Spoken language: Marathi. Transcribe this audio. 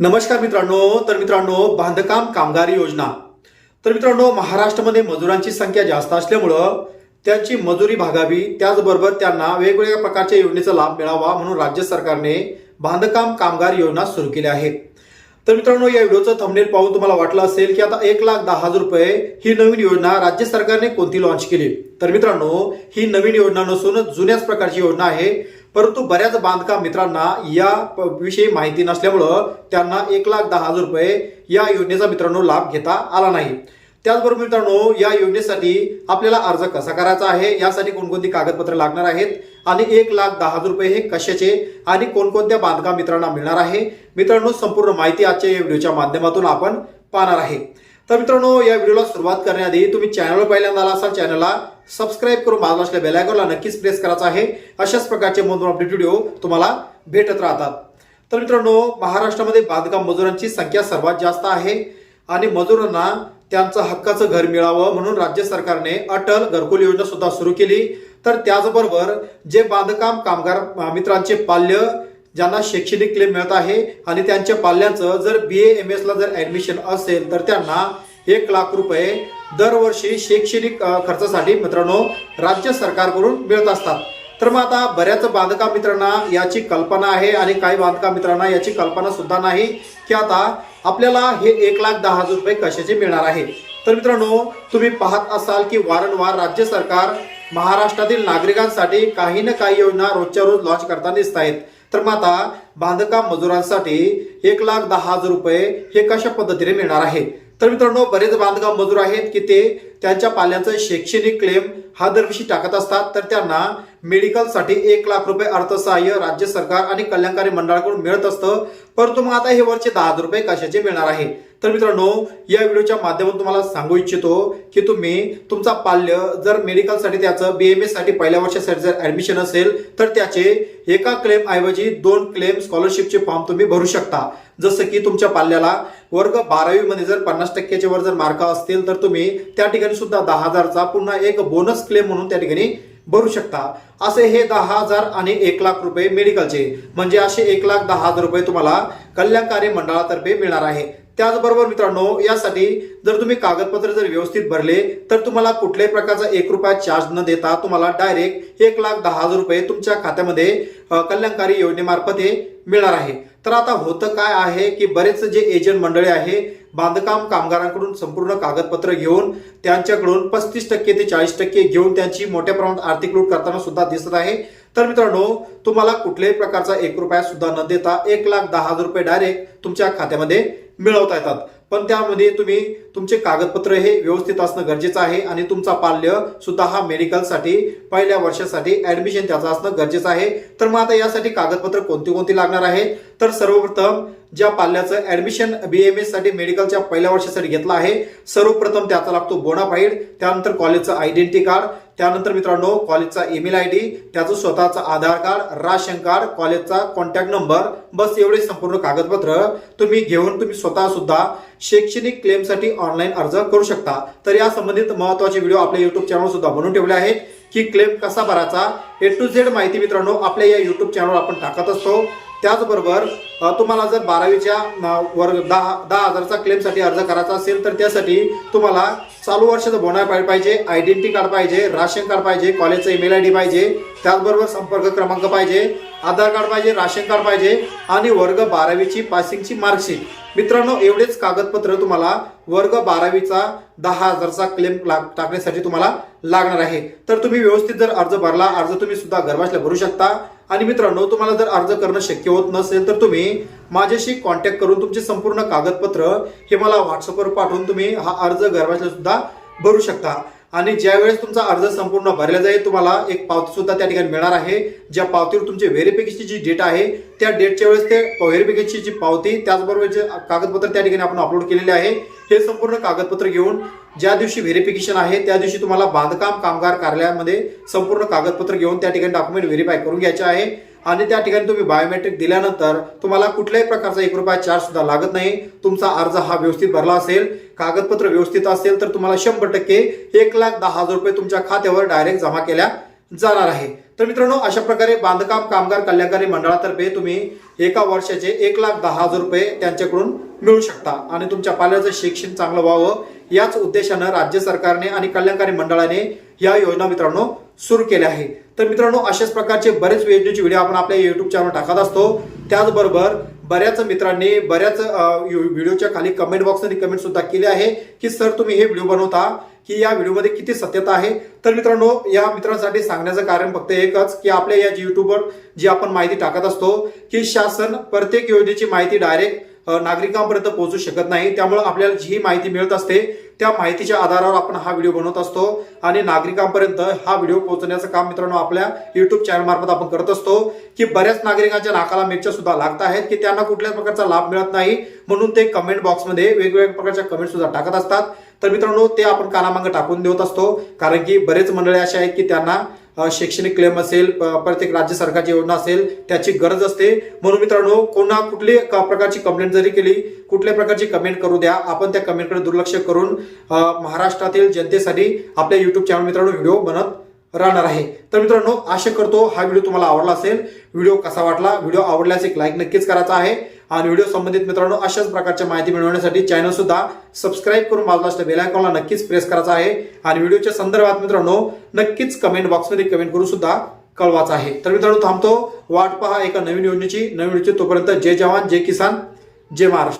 नमस्कार मित्रांनो तर मित्रांनो बांधकाम कामगार योजना. तर मित्रांनो महाराष्ट्रामध्ये मजुरांची संख्या जास्त असल्यामुळं त्यांची मजुरी भागावी त्याचबरोबर त्यांना वेगवेगळ्या प्रकारच्या योजनेचा लाभ मिळावा म्हणून राज्य सरकारने बांधकाम कामगार योजना सुरू केल्या आहेत. तर मित्रांनो या व्हिडिओचं थंबनेल पाहून तुम्हाला वाटलं असेल की आता एक लाख दहा हजार रुपये ही नवीन योजना राज्य सरकारने कोणती लॉन्च केली? तर मित्रांनो ही नवीन योजना नसून जुन्याच प्रकारची योजना आहे. परंतु बऱ्याच बांधकाम मित्रांना या विषयी माहिती नसल्यामुळं त्यांना एक लाख दहा हजार रुपये या योजनेचा मित्रांनो लाभ घेता आला नाही. त्याचबरोबर मित्रांनो या योजनेसाठी आपल्याला अर्ज कसा करायचा आहे? यासाठी कोणकोणती कागदपत्र लागणार आहेत? आणि एक लाख दहा हजार रुपये हे कशाचे? आणि कोणकोणत्या बांधकाम मित्रांना मिळणार आहे? मित्रांनो संपूर्ण माहिती आजच्या या व्हिडिओच्या माध्यमातून आपण पाहणार आहे. तर मित्रांनो या व्हिडिओला सुरुवात करण्याआधी तुम्ही चॅनलवर पहिल्यांदा आला असाल चॅनलला सबस्क्राईब करून बाजूला असल्या बेलायकॉनला नक्कीच प्रेस करायचा आहे. अशाच प्रकारचे म्हणून अपडेट व्हिडिओ तुम्हाला भेटत राहतात. तर मित्रांनो महाराष्ट्रामध्ये बांधकाम मजुरांची संख्या सर्वात जास्त आहे. आणि मजुरांना त्यांचं हक्काचं घर मिळावं म्हणून राज्य सरकारने अटल घरकुल योजना सुद्धा सुरू केली. तर त्याचबरोबर जे बांधकाम कामगार मित्रांचे पाल्य ज्यांना शैक्षणिक क्लेम मिळत आहे आणि त्यांच्या पाल्यांचं जर बी एम एस ला जर ऍडमिशन असेल तर त्यांना एक लाख रुपये दरवर्षी शैक्षणिक खर्चासाठी मित्रांनो राज्य सरकारकडून मिळत असतात. तर मग आता बऱ्याच बांधकाम मित्रांना याची कल्पना आहे आणि काही बांधकाम मित्रांना याची कल्पना सुद्धा नाही की आता आपल्याला हे एक लाख दहा हजार रुपये कशाचे मिळणार आहे. तर मित्रांनो तुम्ही पाहत असाल की वारंवार राज्य सरकार महाराष्ट्रातील नागरिकांसाठी काही ना काही योजना रोजच्या रोज लॉन्च करताना दिसत आहेत. तर मग आता बांधकाम मजुरांसाठी एक लाख दहा हजार रुपये हे कशा पद्धतीने मिळणार आहे? तर मित्रांनो बरेच बांधकाम मजूर आहेत की ते त्यांच्या पाल्यांचं शैक्षणिक क्लेम हा दरवर्षी टाकत असतात. तर त्यांना मेडिकलसाठी एक लाख रुपये अर्थसहाय्य राज्य सरकार आणि कल्याणकारी मंडळाकडून मिळत असतं. परंतु मग आता हे वरचे दहा हजार रुपये कशाचे मिळणार आहे? तर मित्रांनो या व्हिडिओच्या माध्यमातून तुम्हाला सांगू इच्छितो की तुम्ही तुमचा पाल्य जर मेडिकलसाठी त्याचं बी एमसाठी पहिल्या वर्षासाठी जर ऍडमिशन असेल तर त्याचे एका क्लेम ऐवजी दोन क्लेम स्कॉलरशिपचे फॉर्म तुम्ही भरू शकता. जसं की तुमच्या पाल्याला वर्ग बारावीमध्ये जर पन्नास टक्क्याच्या वर जर मार्क असतील तर तुम्ही त्या ठिकाणी सुद्धा दहा हजारचा पुन्हा एक बोनस क्लेम म्हणून त्या ठिकाणी भरू शकता. असे हे दहा हजार आणि एक लाख रुपये मेडिकलचे. म्हणजे असे एक लाख दहा हजार रुपये तुम्हाला कल्याणकारी मंडळातर्फे मिळणार आहे. त्याचबरोबर मित्रांनो यासाठी जर तुम्ही कागदपत्र जर व्यवस्थित भरले तर तुम्हाला कुठल्याही प्रकारचा एक रुपया चार्ज न देता तुम्हाला डायरेक्ट एक लाख दहा हजार रुपये तुमच्या खात्यामध्ये कल्याणकारी योजनेमार्फत हे मिळणार आहे. तर आता होतं काय आहे की बरेच जे एजंट मंडळी आहे बांधकाम कामगारांकडून संपूर्ण कागदपत्र घेऊन त्यांच्याकडून पस्तीस टक्के ते चाळीस टक्के घेऊन त्यांची मोठ्या प्रमाणात आर्थिक लूट करताना सुद्धा दिसत आहे. तर मित्रांनो तुम्हाला कुठल्याही प्रकारचा एक रुपया सुद्धा न देता एक लाख दहा हजार रुपये डायरेक्ट तुमच्या खात्यामध्ये मिळवता येतात. पण त्यामध्ये तुम्ही तुमचे कागदपत्र हे व्यवस्थित असणं गरजेचं आहे आणि तुमचा पाल्य सुद्धा हा मेडिकलसाठी पहिल्या वर्षासाठी ऍडमिशन त्याचं असणं गरजेचं आहे. तर मग आता यासाठी कागदपत्र कोणती कोणती लागणार आहे? तर सर्वप्रथम ज्या पाल्याचं ऍडमिशन बीएमएससाठी मेडिकलच्या पहिल्या वर्षासाठी घेतलं आहे सर्वप्रथम त्याचा लागतो बोनाफाईड त्यानंतर कॉलेजचं आयडेंटिटी कार्ड त्यानंतर मित्रांनो कॉलेजचा ईमेल आय डी त्याचं स्वतःचा आधार कार्ड राशन कार्ड कॉलेजचा कॉन्टॅक्ट नंबर बस एवढे संपूर्ण कागदपत्र तुम्ही घेऊन तुम्ही स्वतः सुद्धा शैक्षणिक क्लेमसाठी ऑनलाईन अर्ज करू शकता. तर या संबंधित महत्त्वाचे व्हिडिओ आपल्या युट्यूब चॅनल सुद्धा बनवून ठेवले आहेत. की क्लेम कसा भरायचा ए टू झेड माहिती मित्रांनो आपल्या या युट्यूब चॅनलवर आपण टाकत असतो. त्याचबरोबर तुम्हाला जर बारावीच्या वर्ग दहा दहा हजारचा क्लेमसाठी अर्ज करायचा असेल तर त्यासाठी तुम्हाला चालू वर्षाचं बोनाफाईड पाहिजे आयडेंटिटी कार्ड पाहिजे राशन कार्ड पाहिजे कॉलेजचं ईमेल आय डी पाहिजे त्याचबरोबर संपर्क क्रमांक पाहिजे. आधार कार्ड पाहिजे राशन कार्ड पाहिजे आणि वर्ग बारावीची पासिंगची मार्कशीट. मित्रांनो एवढेच कागदपत्र तुम्हाला वर्ग बारावीचा दहा हजारचा क्लेम टाकण्यासाठी तुम्हाला लागणार आहे. तर तुम्ही व्यवस्थित जर अर्ज भरला अर्ज तुम्ही सुद्धा घरबसल्या भरू शकता. आणि मित्रांनो तुम्हाला जर अर्ज करणं शक्य होत नसेल तर तुम्ही माझ्याशी कॉन्टॅक्ट करून तुमचे संपूर्ण कागदपत्र हे मला व्हॉट्सअपवर पाठवून तुम्ही हा अर्ज घरबसल्या सुद्धा भरू शकता. आणि ज्यावेळेस तुमचा अर्ज संपूर्ण भरला जाईल तुम्हाला एक पावती सुद्धा त्या ठिकाणी मिळणार आहे. ज्या पावतीवर तुमची व्हेरिफिकेशनची जी डेट आहे त्या डेटच्या वेळेस ते व्हेरिफिकेशनची जी पावती त्याचबरोबर जे कागदपत्र त्या ठिकाणी आपण अपलोड केलेले आहे हे संपूर्ण कागदपत्र घेऊन ज्या दिवशी व्हेरिफिकेशन आहे त्या दिवशी तुम्हाला बांधकाम कामगार कार्यालयामध्ये संपूर्ण कागदपत्र घेऊन त्या ठिकाणी डॉक्युमेंट व्हेरीफाय करून घ्यायचे आहे. आणि त्या ठिकाणी तुम्ही बायोमेट्रिक दिल्यानंतर तुम्हाला कुठल्याही प्रकारचा एक रुपया चार्ज सुद्धा लागत नाही. तुमचा अर्ज हा व्यवस्थित भरला असेल कागदपत्र व्यवस्थित असेल तर तुम्हाला शंभर टक्के एक लाख दहा हजार रुपये तुमच्या खात्यावर डायरेक्ट जमा केल्या जाणार आहे. तर मित्रांनो अशा प्रकारे बांधकाम कामगार कल्याणकारी मंडळातर्फे तुम्ही एका वर्षाचे एक लाख दहा हजार रुपये त्यांच्याकडून मिळू शकता. आणि तुमच्या पाल्याचं शिक्षण चांगलं व्हावं याच उद्देशानं राज्य सरकारने आणि कल्याणकारी मंडळाने या योजना मित्रांनो सुरू केले आहे. तर मित्रांनो अशाच प्रकारचे बरेच योजनेचे व्हिडिओ आपण आपल्या युट्यूब चॅनल टाकत असतो. त्याचबरोबर बऱ्याच मित्रांनी बऱ्याच व्हिडिओच्या खाली कमेंट बॉक्समध्ये कमेंट सुद्धा केले आहे की सर तुम्ही हे व्हिडिओ बनवता की या व्हिडिओमध्ये किती सत्यता आहे? तर मित्रांनो या मित्रांसाठी सांगण्याचं कारण फक्त एकच की आपल्या या युट्यूबवर जी आपण माहिती टाकत असतो की शासन प्रत्येक योजनेची माहिती डायरेक्ट नागरिकांपर्यंत पोहोचू शकत नाही. त्यामुळे आपल्याला जी माहिती मिळत असते त्या माहितीच्या आधारावर आपण हा व्हिडिओ बनवत असतो आणि नागरिकांपर्यंत हा व्हिडिओ पोहोचण्याचं काम मित्रांनो आपल्या युट्यूब चॅनलमार्फत आपण करत असतो की बऱ्याच नागरिकांच्या नाकाला मिरच्या सुद्धा लागत आहेत की त्यांना कुठल्याच प्रकारचा लाभ मिळत नाही म्हणून ते कमेंट बॉक्समध्ये वेगवेगळ्या प्रकारच्या कमेंट सुद्धा टाकत असतात. तर मित्रांनो ते आपण कानामागं टाकून देत असतो कारण की बरेच मंडळी असे आहेत की त्यांना शैक्षणिक क्लेम असेल प्रत्येक राज्य सरकारची योजना असेल त्याची गरज असते. म्हणून मित्रांनो कोणा कुठली क- प्रकारची कंप्लेंट जरी केली कुठल्या प्रकारची कमेंट करू द्या. आपण त्या कमेंटकडे दुर्लक्ष करून महाराष्ट्रातील जनतेसाठी आपल्या युट्यूब चॅनल मित्रांनो व्हिडिओ बनत राहणार आहे. तर मित्रांनो आशा करतो हा व्हिडिओ तुम्हाला आवडला असेल. व्हिडिओ कसा वाटला? व्हिडिओ आवडल्यास एक लाईक नक्कीच करायचा आहे. आणि व्हिडिओ संबंधित मित्रांनो अशाच प्रकारच्या माहिती मिळवण्यासाठी चॅनल सुद्धा सबस्क्राईब करून बाजूला बेल आयकॉनला नक्कीच प्रेस करायचा आहे. आणि व्हिडिओच्या संदर्भात मित्रांनो नक्कीच कमेंट बॉक्समध्ये कमेंट करून सुद्धा कळवायचा आहे. तर मित्रांनो थांबतो. वाट पहा एका नवीन योजनेची. नवीन योजनेची तोपर्यंत जय जवान जय किसान जय महाराष्ट्र.